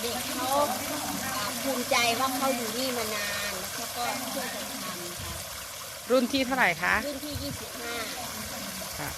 เด็กเขาภูมิใจว่าเขาอยู่นี่มานานแล้วก็ช่วยกันทำค่ะรุ่นที่เท่าไหร่คะ รุ่นที่ 25ค่ะ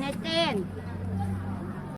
เนี่ยเจน